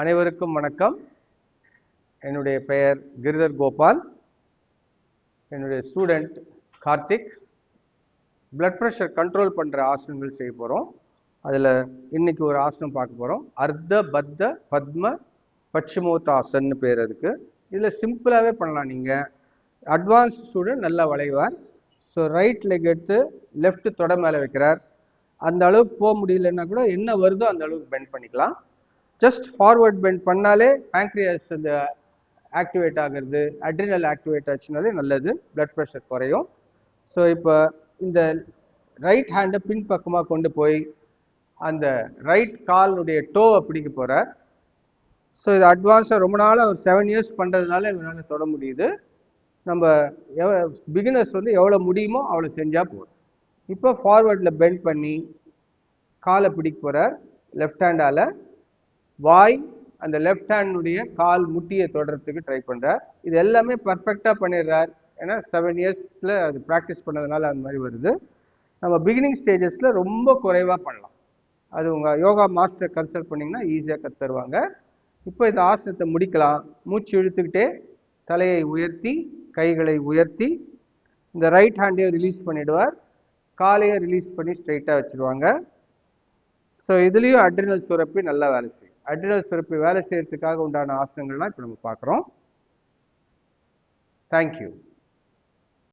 அனைவருக்கும் வணக்கம். என்னுடைய பெயர் கிரிதர் கோபால். என்னுடைய student Karthik. Blood pressure control பண்ணுற ஆசனங்கள் செய்ய போகிறோம் அதில் இன்னைக்கு ஒரு ஆசனம் பார்க்க போகிறோம் அர்த்த பத்த பத்ம பட்சிமோத்தாசன்னு பேர் அதுக்கு. இதில் சிம்பிளாகவே பண்ணலாம் நீங்கள் அட்வான்ஸ் ஸ்டூடெண்ட் நல்லா வளைவார். ஸோ ரைட் லெக் எடுத்து லெஃப்ட் தொட மேலே வைக்கிறார். அந்த அளவுக்கு போக முடியலன்னா கூட என்ன வருதோ அந்த அளவுக்கு பெண்ட் பண்ணிக்கலாம். ஜஸ்ட் ஃபார்வர்ட் பெண்ட் பண்ணாலே பேங்க்ரியாஸ் அந்த ஆக்டிவேட் ஆகிறது அட்ரினல் ஆக்டிவேட் ஆச்சுனாலே நல்லது பிளட் ப்ரெஷர் குறையும். ஸோ இப்போ இந்த ரைட் ஹேண்டை பின் பக்கமாக கொண்டு போய் அந்த ரைட் காலினுடைய டோவை பிடிக்க போகிறார் ஸோ இது அட்வான்ஸாக ரொம்ப நாளாக ஒரு செவன் இயர்ஸ் பண்ணுறதுனால இவரால் தொட முடியுது. நம்ம எவ பிகினர்ஸ் வந்து எவ்வளோ முடியுமோ அவ்வளோ செஞ்சால் போதும். இப்போ ஃபார்வர்டில் பெண்ட் பண்ணி காலை பிடிக்க போகிறார் லெஃப்ட் ஹேண்டால் வாய் அந்த லெஃப்ட் ஹேண்டுடைய கால் முட்டியை தொடரத்துக்கு ட்ரை பண்ணுறார் இது எல்லாமே பர்ஃபெக்டாக பண்ணிடுறார். ஏன்னா செவன் இயர்ஸில் அது ப்ராக்டிஸ் பண்ணதுனால அந்த மாதிரி வருது. நம்ம பிகினிங் ஸ்டேஜஸில் ரொம்ப குறைவாக பண்ணலாம். அது உங்கள் யோகா மாஸ்டர் கன்சல்ட் பண்ணிங்கன்னா ஈஸியாக கற்று தருவாங்க. இப்போ இந்த ஆசனத்தை முடிக்கலாம். மூச்சு இழுத்துக்கிட்டே தலையை உயர்த்தி கைகளை உயர்த்தி இந்த ரைட் ஹேண்டையும் ரிலீஸ் பண்ணிவிடுவார் காலையும் ரிலீஸ் பண்ணி ஸ்ட்ரைட்டாக வச்சுருவாங்க. ஸோ இதுலேயும் அட்ரினல் சுரப்பி நல்லா வேலை செய்யும். அட்ரினல் சுரப்பி வேலை செய்யறதுக்காக உண்டான ஆசனங்கள்லாம் இப்போ நம்ம பார்க்குறோம். தேங்க்யூ